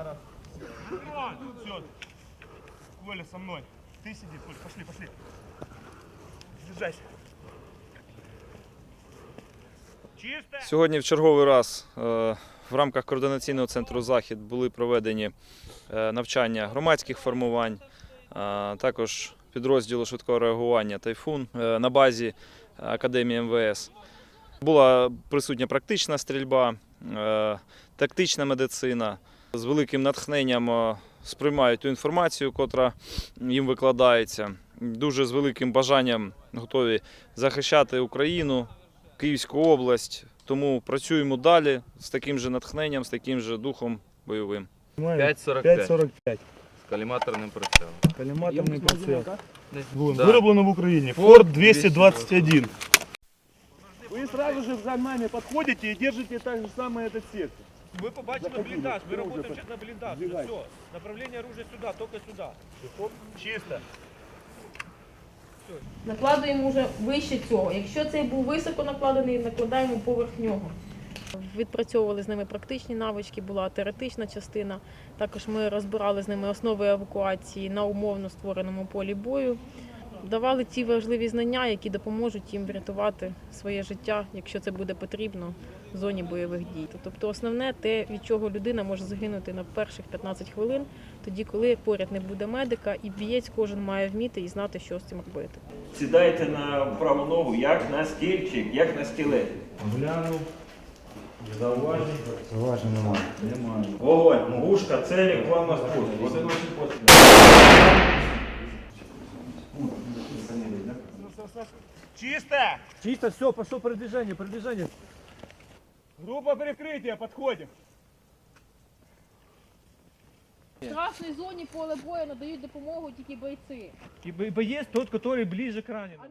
Зараз. Все. Коля со мной. Ты сиди, Коль, пошли, пошли. Держайся. Сьогодні в черговий раз е, в рамках координаційного центру Захід були проведені е, навчання громадських формувань, е, також підрозділу швидкого реагування Тайфун на базі Академії МВС. Була присутня практична стрільба, тактична медицина. З великим натхненням е, сприймають ту інформацію, котра їм викладається. Дуже з великим бажанням готові захищати Україну, Київську область. Тому працюємо далі з таким же натхненням, з таким же духом бойовим. 5,45 5,45. з коліматорним прицелом. Коллиматорный прицел. Да. Выработано в Украине. Форд 221. Вы сразу же за нами подходите и держите так же самое этот сектор. Мы побачили Заходили. блиндаж, мы Оружие работаем под- сейчас на блиндаж. Сдвигай. Все, направление оружия сюда, только сюда. Чисто. Накладуємо вже вище цього. Якщо цей був високо накладений, накладаємо поверх нього. Відпрацьовували з ними практичні навички, була теоретична частина. Також ми розбирали з ними основи евакуації на умовно створеному полі бою. Давали ті важливі знання, які допоможуть їм врятувати своє життя, якщо це буде потрібно в зоні бойових дій. Тобто основне те, від чого людина може загинути на перших 15 хвилин, тоді, коли поряд не буде медика, і бієць кожен має вміти і знати, що з цим робити. Сідайте на праву ногу, як на стільчик, як на стілець. Глянув. Зауважень. Зауважень немає. Немає. Вогонь. Гушка, целі, плавно спуск. Чисто. Чисто, все, пошло продвижение, продвижение. Группа прикрытия, подходим. В страшній зоні поле бою надають допомогу тільки бойці. И боец тот, который ближе к раненому.